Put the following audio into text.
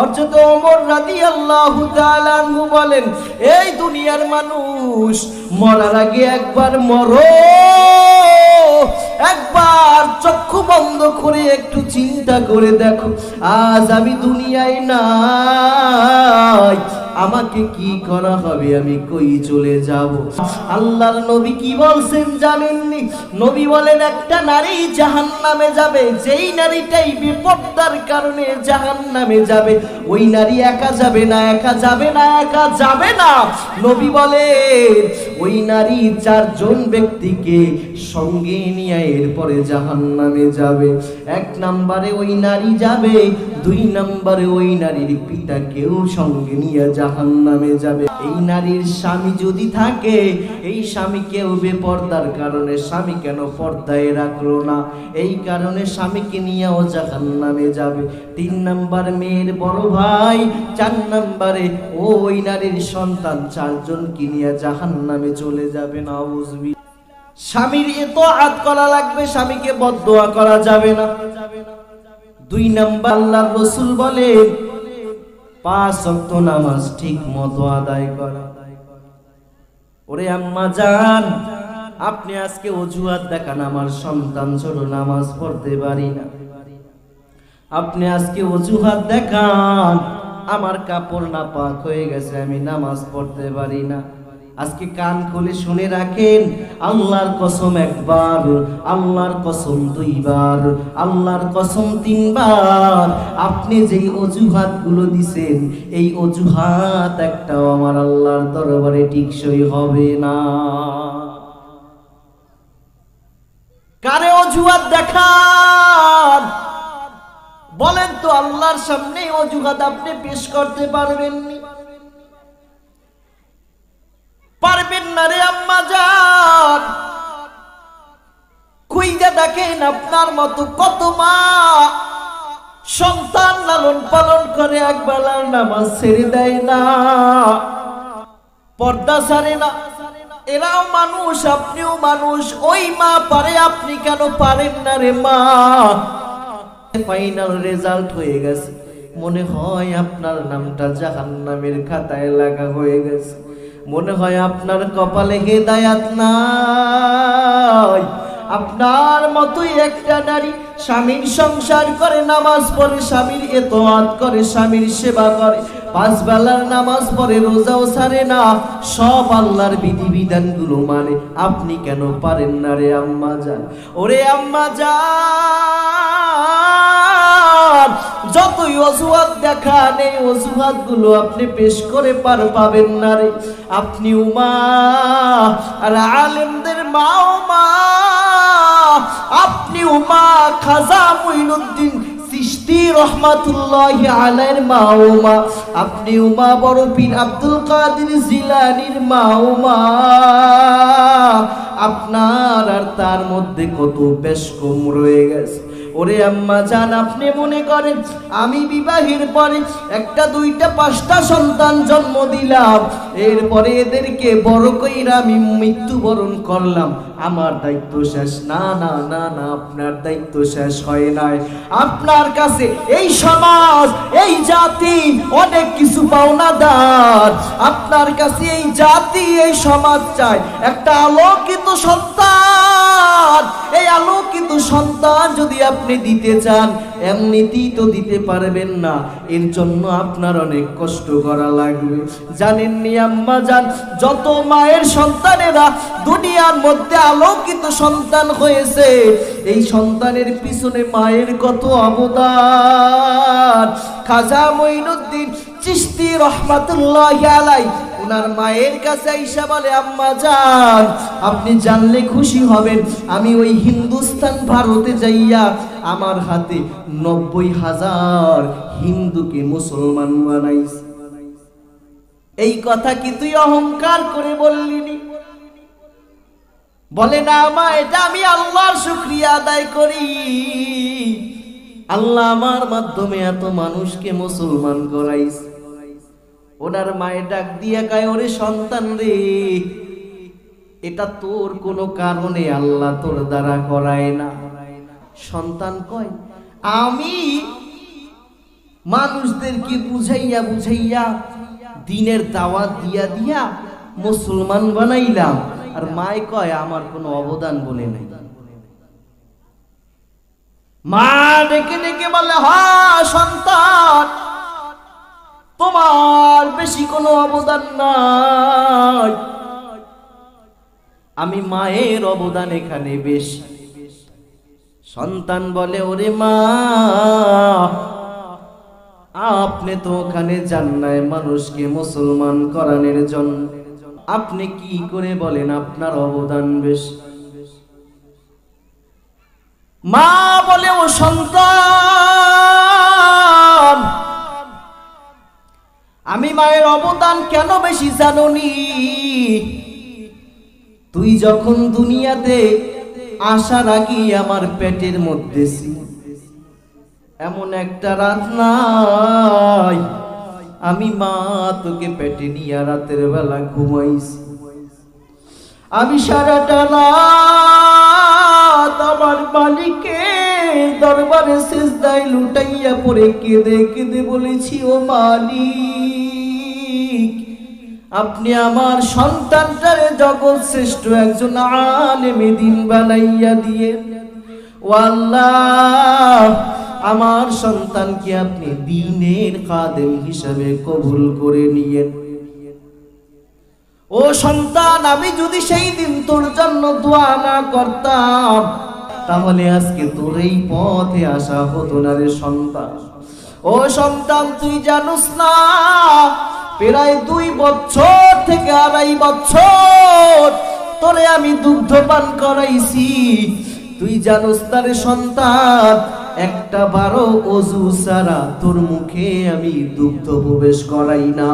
অর্জত ওমর রাদিয়াল্লাহু তাআলা আনহু বলেন, এই দুনিয়ার মানুষ মরার আগে একবার মরো। একবার চক্ষু বন্ধ করে একটু চিন্তা করে দেখো, আজ আমি দুনিয়ায় নাই। আমাকে কি করা হবে? আমি কই চলে যাব? আল্লাহর নবী কি বলছেন জানেননি? নবী বলেন, একটা নারী জাহান্নামে যাবে, যেই নারীটাই বিপত্তার কারণে জাহান্নামে যাবে, ওই নারী একা যাবে না, একা যাবে না, একা যাবে না। নবী বলেন, ওই নারী চারজন ব্যক্তিকে সঙ্গে নিয়ে এরপরে জাহান্নামে যাবে। এক নম্বরে ওই নারী যাবে দুই নম্বরে ওই নারীর পিতাকেও সঙ্গে নিয়ে জাহান্নামে যাবে। এই নারীর স্বামী যদি থাকে, এই স্বামীকেও বেপর্দার কারণে স্বামী কেন পর্দায় রাখল না? এই কারণে স্বামীকে নিয়েও জাহান্নামে যাবে। তিন নাম্বার মেয়ের বড় ভাই, চার নাম্বারে ওই নারীর সন্তান চারজন কি নিয়ে জাহান্নামে চলে যাবে না বুঝবি স্বামীর এত আত করা লাগবে, স্বামীকে বদদোয়া করা যাবে না। দুই নাম্বার আল্লাহর রসুল বলেন পাঁচ অক্ত নামাজ ঠিক মতো আদায় করা। ওরে আম্মা যান আপনি আজকে অজুহাত দেখান, আমার সন্তান ছোট, নামাজ পড়তে পারি না। আপনি আজকে অজুহাত দেখান, আমার কাপড় না পাক হয়ে গেছে, আমি নামাজ পড়তে পারি না। আজকে কান খুলে শুনে রাখেন, আল্লাহর কসম একবার, আল্লাহর কসম দুইবার, আল্লাহর কসম তিনবার। আপনি যেই অজুহাতগুলো দিছেন, এই অজুহাত একটাও আমার আল্লাহর দরবারে টিকসই হবে না। কারে অজুহাত দেখান? বলেন তো আল্লাহর সামনে অজুহাত আপনি পেশ করতে পারবেননি? আম্মা যান দেখেন আপনার মতো কত মা। সন্তান লালন পালন করে এক বেলার নামাজ ছেড়ে দেয় না। পর্দা সারে না। এরাও মানুষ, আপনিও মানুষ। ওই মা পারে, আপনি কেন পারেন না রে মা? ফাইনাল রেজাল্ট হয়ে গেছে। মনে হয় আপনার নামটা জাহান্নামের খাতায় লাগা হয়ে গেছে। মনে হয় আপনার কপালে হেদায়াত নাই। আপনার মতোই একটা নারী স্বামীর সংসার করে, নামাজ পড়ে, স্বামীর এতোয়াত করে, স্বামীর সেবা করে পাঁচ বেলার নামাজ পড়ে, রোজাও ছাড়ে না। সব আল্লাহর বিধিবিধানগুলো মানে। আপনি কেন পারেন না রে আম্মা যান ওরে আম্মা যান যতই অজুহাত দেখান এই অজুহাতগুলো আপনি পেশ করে পার পাবেন না রে। আপনি উমা, আর আলেমদের মা মা আপনি উমা খাজা মুইনুদ্দিন সৃষ্টি রহমাতুল্লাহ আলাইর মা আপনি উমা বড় পীর আব্দুল কাদের জিলানির মা উমা। আপনার আর তার মধ্যে কত বেশ কম রয়ে গেছে। ওরে আম্মা জান, আপনি মনে করেন আমি বিবাহের পরে একটা, দুইটা, পাঁচটা সন্তান জন্ম দিলাম। এরপরে এদেরকে বড় কইরা আমি মৃত্যুবরণ করলাম। আমার দায়িত্ব শেষ। না না না না, আপনার দায়িত্ব শেষ হয় নাই। আপনার কাছে এই সমাজ জাতি অনেক কিছু পাওনাদার। আপনার কাছে এই জাতি, এই সমাজ চায় একটা আলোকিত সন্তান। এই আলোকিত সন্তান যদি আপনি দিতে চান, এমনিতেই তো দিতে পারবেন না। এর জন্য আপনার অনেক কষ্ট করা লাগবে। জানেন নি আম্মা জান, যত মায়ের সন্তানেরা দুনিয়ার মধ্যে আলোকিত সন্তান হয়েছে, এই সন্তানের পিছনে মায়ের কত অবদান। খাজা মঈনুদ্দিন চিস্তি রহমাতুল্লাহ আলাই ওনার মায়ের কাছে আইসা বলে, আম্মা যান, আপনি জানলে খুশি হবেন। আমি ওই হিন্দুস্তান ভারতে যাইয়া আমার হাতে নব্বই হাজার হিন্দুকে মুসলমান বানাইছি। এই কথা কি তুই অহংকার করে বললিনি বলে, না মা, এটা আমি আল্লাহর শুক্রিয়া আদায় করি। আল্লাহ আমার মাধ্যমে এত মানুষকে মুসলমান করাইছে। ওনার মায়ের ডাক দিয়ে গায়, ওরে সন্তান রে, এটা তোর কোনো কারণে আল্লাহ তোর দ্বারা করায় না। সন্তান কয়, আমি মানুষদেরকে বুঝাইয়া বুঝাইয়া দিনের দাওয়াত দিয়া দিয়া মুসলমান বানাইলাম। আর মায় কয়, আমার কোনো অবদান বলে নাই। মা ডেকে ডেকে বলে, হা সন্তান, তোমার বেশি কোনো অবদান নাই। আমি মায়ের অবদান এখানে বেশি। সন্তান বলে, ওরে মা, আপনি তো ওখানে যান নাই মানুষকে মুসলমান করানোর জন্য। আপনি কি করে বলেন আপনার অবদান বেশি? মা বলে ও সন্তান, আমি মায়ের অবদান কেন বেশি জাননি? তুই যখন দুনিয়াতে আসার আগে আমার পেটের মধ্যে এমন একটা রাত নাই, আমি মা তোকে পেটে নিয়ে রাতের বেলা ঘুমাইছি। আমি সারাটা রাত আমার মালিকের দরবারে শেষদায় লুটাইয়া পড়ে কেঁদে কেঁদে বলেছি, ও মালিক, আপনি আমার সন্তানটারে জগৎ শ্রেষ্ঠ একজন আলেমে দিন বানাইয়া দিয়ে ও আল্লাহ, আমার সন্তানকে আপনি দিনের খাদেম হিসাবে কবুল করে নিয়েন। ও সন্তান, আমি যদি সেই দিন তোর জন্য দোয়া না করতাম, তাহলে আজকে তোর এই পথে আসা হতো না রে সন্তান। ও সন্তান, তুই জানুস না, প্রায় দুই বছর থেকে আড়াই বছর তোরে আমি দুগ্ধ পান করাইছি। তুই জানুস তারে সন্তান, একটা বারো অজু সারা তোর মুখে আমি দুগ্ধ প্রবেশ করাই না